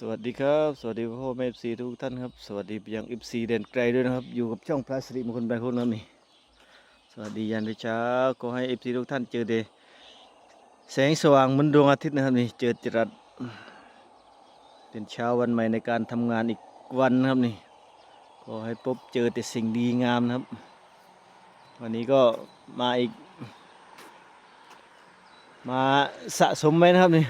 สวัสดีครับ สวัสดีพ่อแม่เอฟซีทุกท่านครับ สวัสดีไปยังเอฟซีเด่นไกลด้วยนะครับ อยู่กับช่องพระสิริมงคลแบงค์คนนะครับนี่ สวัสดียันเช้าขอให้เอฟซีทุกท่านเจอเดแสงสว่างเหมือนดวงอาทิตย์นะครับนี่ เจอจรัสเป็นเช้าวันใหม่ในการทำงานอีกวันนะครับนี่ขอให้พบเจอแต่สิ่งดีงามนะครับ วันนี้ก็มาอีก มาสะสมไว้นะครับนี่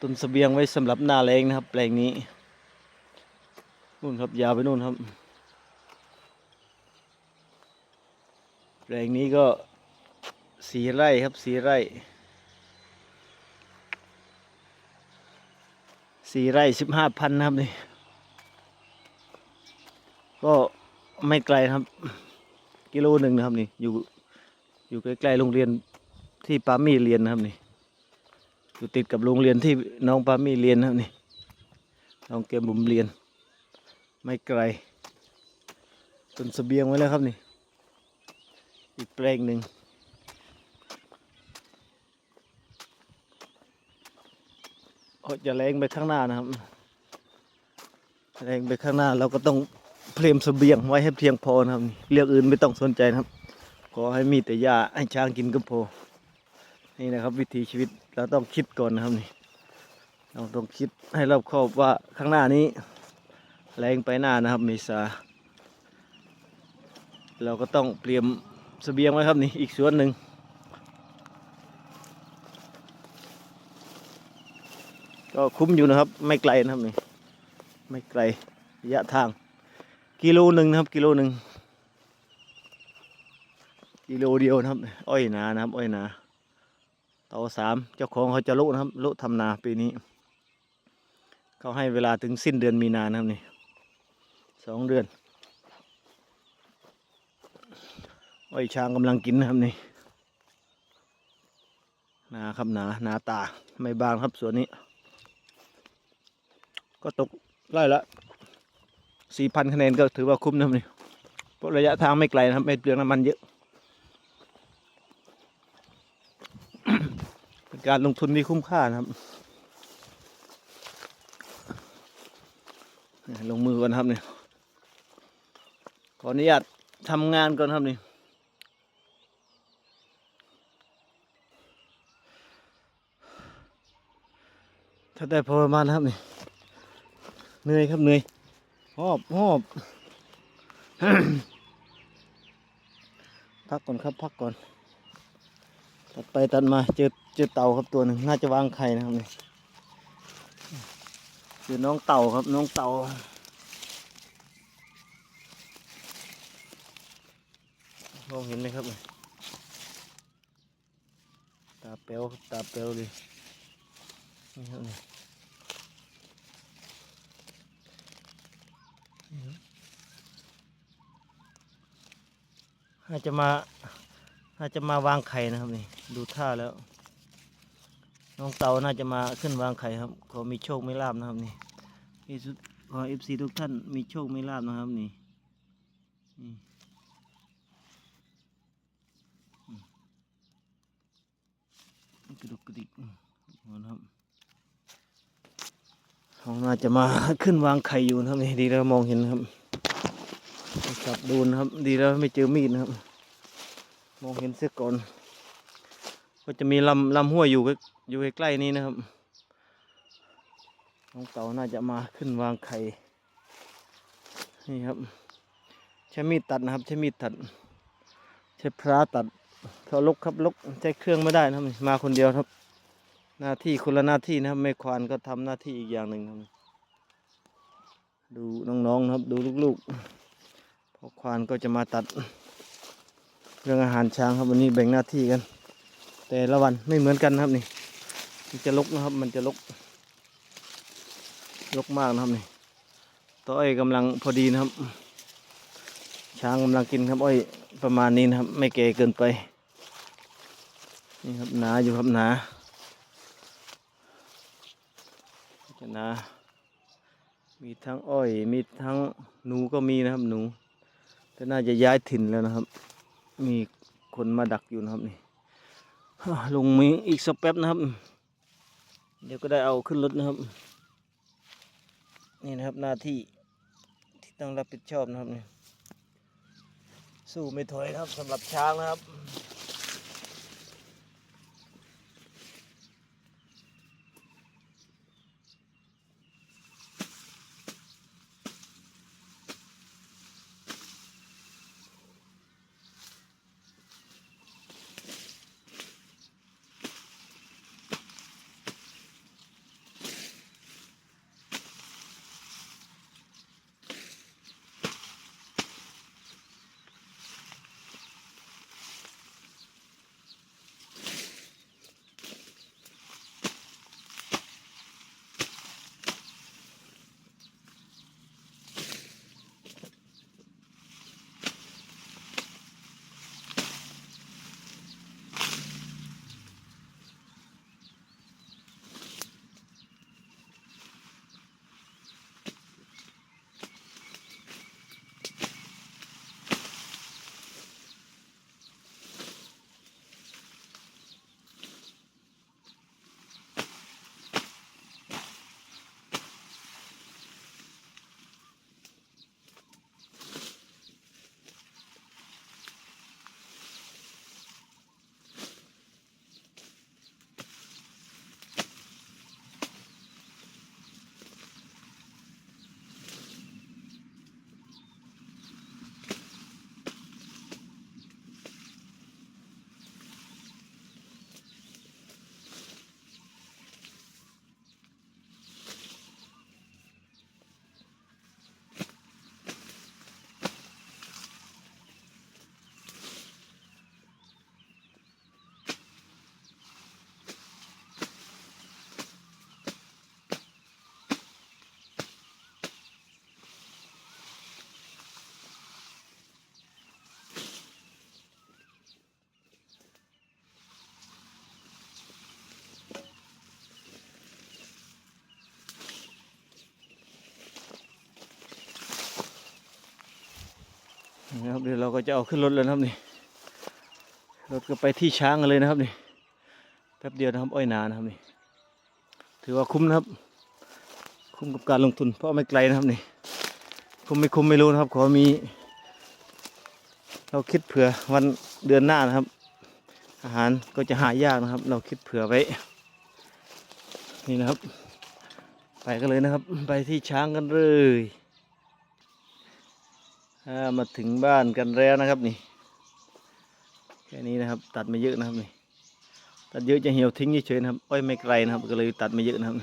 ตุนเสบียงไว้สำหรับหน้าแรงนะครับ แปลงนี้นู่นครับยาวไปนู่นครับ แปลงนี้ก็สีไร่ครับสีไร่สี่ไร่สิบห้าพันนะครับนี่ก็ไม่ไกลครับ กิโลหนึ่งนะครับนี่อยู่อยู่ใกล้ๆโรงเรียนที่ปามี่เรียนนะครับนี่ อยู่ติดกับโรงเรียนที่น้องปามี่เรียนนะครับนี่น้องเกมบุมเรียน ไม่ไกลต้นเสบียงไว้แล้วครับนี่ อีกแปลงหนึ่งโอ้จะแรงไปข้างหน้านะครับแรงไปข้างหน้าเราก็ต้องเพลมเสบียงไว้ให้เพียงพอนะครับเรื่องอื่นไม่ต้องสนใจนะครับ ขอให้มีแต่หญ้าให้ช้างกินก็พอนี่นะครับวิถีชีวิต เราต้องคิดก่อนนะครับนี่เราต้องคิดให้รอบคอบว่าข้างหน้านี้ แรงไปหน้านะครับ เมษา เราก็ต้องเตรียมเสบียงไว้ครับนี่อีกส่วนหนึ่งก็คุ้มอยู่นะครับ ไม่ไกลนะครับนี่ไม่ไกลระยะทาง กิโลหนึ่งนะครับ กิโลหนึ่งกิโลเดียวนะครับ อ้อยหนานะครับ อ้อยหนา เตาสามเจ้าของเขาจะลุนะครับลุทำนาปีนี้ เขาให้เวลาถึงสิ้นเดือนมีนานะครับนี่สองเดือนอ้อยช้างกำลังกินนะครับนี่นาครับหนาหนาตาไม่บางครับสวนนี้ ก็ตกไล่ละสี่พันคะแนนก็ถือว่าคุ้มนะครับนี่เพราะระยะทางไม่ไกลนะครับ ไม่เปลืองน้ำมันเยอะ เป็น การลงทุนที่คุ้มค่านะครับ ลงมือก่อนครับเนี่ยขออนุญาตทำงานก่อนครับนี่ถ้าได้พอประมาณนะครับนี่เหนื่อยครับเหนื่อยหอบหอบพักก่อนครับพักก่อน ตัดไปตัดมาเจอ เจอเต่าครับตัวหนึ่งน่าจะวางไข่นะครับนี่เจอน้องเต่าครับน้องเต่ามองเห็นไหมครับตาเปลวตาเปลวเลยนี่ครับนี่อาจจะมาน่าจะมาวางไข่นะครับนี่ ดูท่าแล้ว น้องเต่าน่าจะมาขึ้นวางไข่ครับ ขอมีโชคไม่ลาบนะครับนี่ที่สุดขอเอฟซีทุกท่านมีโชคไม่ลาบนะครับนี่นี่กระดุกกระดิกนะครับเขาน่าจะมาขึ้นวางไข่อยู่นะครับนี่ดีแล้วมองเห็นครับจับดูนะครับ ดีแล้วไม่เจอมีดนะครับ มองเห็นเสียก่อน ก็จะมีลำลำห้วยอยู่กล้ อยู่ใกล้ๆนี้นะครับน้องเต่าน่าจะมาขึ้นวางไข่นี่ครับใช้มีดตัดนะครับ ใช้มีดตัด ใช้พระตัดเขาลกครับลกใช้เครื่องไม่ได้นะครับมาคนเดียวครับ หน้าที่คนละหน้าที่นะครับไม่ควานก็ทำหน้าที่อีกอย่างหนึ่งครับ ดูน้องๆนะครับ ดูลูกๆพอควานก็จะมาตัด เรื่องอาหารช้างครับวันนี้แบ่งหน้าที่กัน แต่ละวันไม่เหมือนกันครับนี่ มันจะลกนะครับ มันจะลก ลกมากนะครับนี่อ้อยกำลังพอดีนะครับ ช้างกำลังกินครับ อ้อยประมาณนี้นะครับ ไม่แก่เกินไป นี่ครับหนาอยู่ครับหนาจะหนามีทั้งอ้อย มีทั้งหนูก็มีนะครับ หนูแต่น่าจะย้ายถิ่นแล้วนะครับ มีคนมาดักอยู่นะครับนี่ลงมีอีกสักแป๊บนะครับ เดี๋ยวก็ได้เอาขึ้นรถนะครับ นี่นะครับหน้าที่ที่ต้องรับผิดชอบนะครับเนี่ยสู้ไม่ถอยครับสำหรับช้างนะครับ นะครับเดี๋ยวเราก็จะเอาขึ้นรถแล้วนะครับนี่รถก็ไปที่ช้างกันเลยนะครับนี่แป๊บเดียวนะครับอ้อยนานะครับนี่ถือว่าคุ้มนะครับ คุ้มกับการลงทุน เพราะไม่ไกลนะครับนี่คุ้มไม่คุ้มไม่รู้นะครับ ขอมี เราคิดเผื่อวันเดือนหน้านะครับ อาหารก็จะหายากนะครับ เราคิดเผื่อไว้ นี่นะครับ ไปกันเลยนะครับ ไปที่ช้างกันเลยามาถึงบ้านกันแล้วนะครับนี่แค่นี้นะครับ ตัดไม่เยอะนะครับนี่ตัดเยอะจะเหี่ยวทิ้งเฉยๆนะครับอ้อยไม่ไกลนะครับ ก็เลยตัดไม่เยอะนะครับ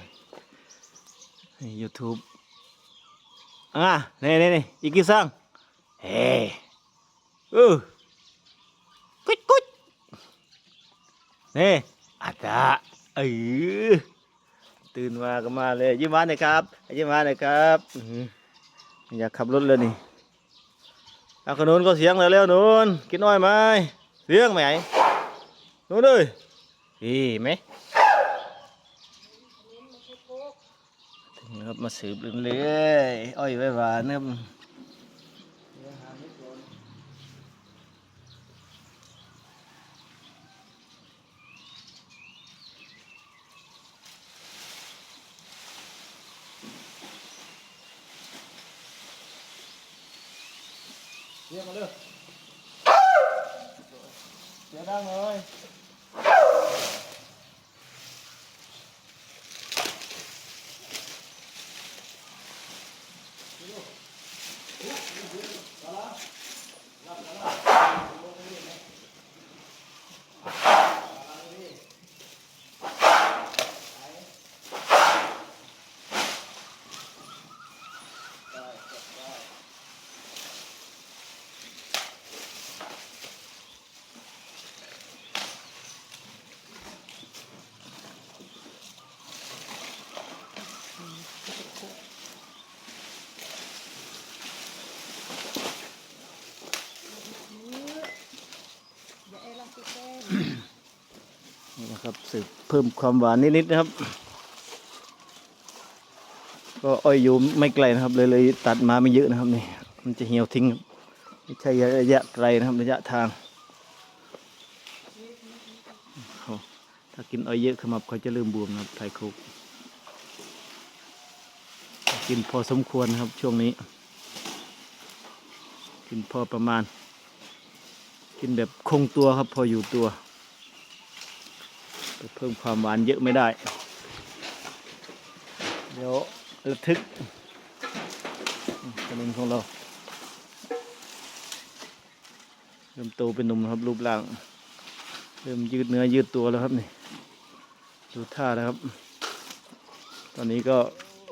นี่ยูทูบอ่านี่นี่นี่อีกกี่ซังเฮ้เออกุดกุดนี่อาตาเออตื่นมาก็มาเลยยิ้มหวานหน่อยครับยิ้มหวานหน่อยครับ อยากขับรถเลยนี่ เอาขนุนก็เสียงเร็วๆนูนกินน้อยไหมเสียงไหมนูนเลยดีไหมถึงครับมาสืบเรื่อยๆอ้อยไว้หวานนะครับเสียงมาเร็ว เสี นี่นะครับสืบเพิ่มความหวานนิดๆนะครับ ก็อ้อยอยู่ไม่ไกลนะครับ เลยเลยตัดมาไม่เยอะนะครับนี่มันจะเหี่ยวทิ้งไม่ใช่ระยะไกลนะครับระยะทางถ้ากินอ้อยเยอะขมับเขาจะเริ่มบวมนะครับไทยคุกกินพอสมควรนะครับช่วงนี้ กินพอประมาณ กินแบบคงตัวครับพออยู่ตัว เพิ่มความหวานเยอะไม่ได้ เดี๋ยวระทึกขนมของเรา เริ่มโตเป็นหนุ่มครับรูปร่าง เริ่มยืดเนื้อยืดตัวแล้วครับนี่ดูท่าแล้วครับ ตอนนี้ก็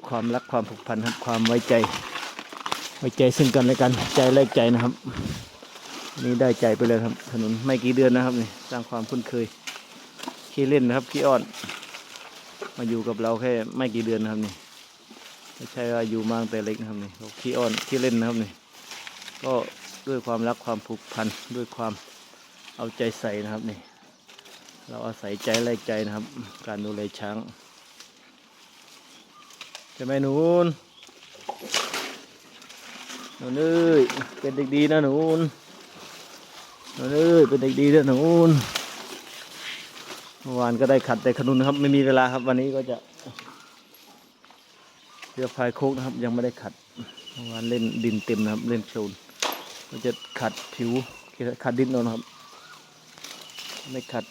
ความรักความผูกพันครับความไว้ใจ ไว้ใจซึ่งกันและกันใจแลกใจนะครับนนี่ได้ใจไปเลยครับ ถนนไม่กี่เดือนนะครับนี่สร้างความคุ้นเคย ขี้เล่นนะครับขี้อ้อน มาอยู่กับเราแค่ไม่กี่เดือนนะครับนี่ไม่ใช่ว่าอยู่มาตั้งแต่เล็กนะครับนี่เขาขี้อ้อนขี้เล่นนะครับนี่ก็ด้วยความรักความผูกพันด้วยความเอาใจใส่นะครับนี่ เราอาศัยใจแลกใจนะครับ การดูแลช้างใช่ไหมหนูนหนูนเอ้ยเป็นเด็กดีนะหนูนหนูนเอ้ยเป็นเด็กดีนะหนูน เมื่อวานก็ได้ขัดแต่ขนุนนะครับ ไม่มีเวลาครับ วันนี้ก็จะเรือพายโคกนะครับ ยังไม่ได้ขัดเมื่อวานเล่นดินเต็มนะครับ เล่นโคลนก็จะขัดผิวขัดดินเอนะครับ ไม่ขัด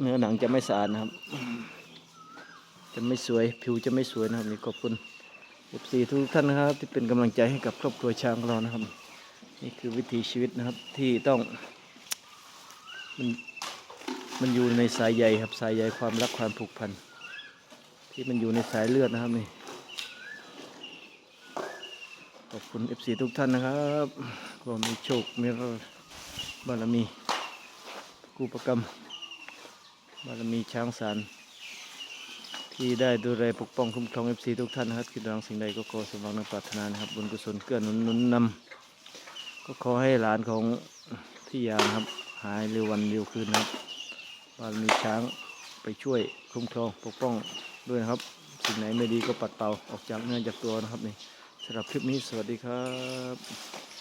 เนื้อหนังจะไม่สะอาดนะครับ จะไม่สวยผิวจะไม่สวยนะครับนี่ขอบคุณเอฟซีทุกท่านนะครับ ที่เป็นกำลังใจให้กับครอบครัวช้างเรานะครับ นี่คือวิถีชีวิตนะครับที่ต้องมัน มันอยู่ในสายใยครับสายใยความรักความผูกพัน ที่มันอยู่ในสายเลือดนะครับนี่ขอบคุณเอฟซีทุกท่านนะครับก็มีโชคมีบารมีกูประกรรมบารมีช้างสารที่ได้ดูแลปกป้องคุ้มครองเอฟซีทุกท่านนะครับคิดหวังสิ่งใดก็ขอสมหวังในปรารถนานะครับบุญกุศลเกื้อหนุนนุนนำก็ขอให้หลานของพี่ยามครับ หายเร็ววันเร็วคืนนะครับ ว่ามีช้างไปช่วยคุ้มครองปกป้องด้วยนะครับ สิ่งไหนไม่ดีก็ปัดเป่าออกจากเนื้อจากตัวนะครับนี่สำหรับคลิปนี้สวัสดีครับ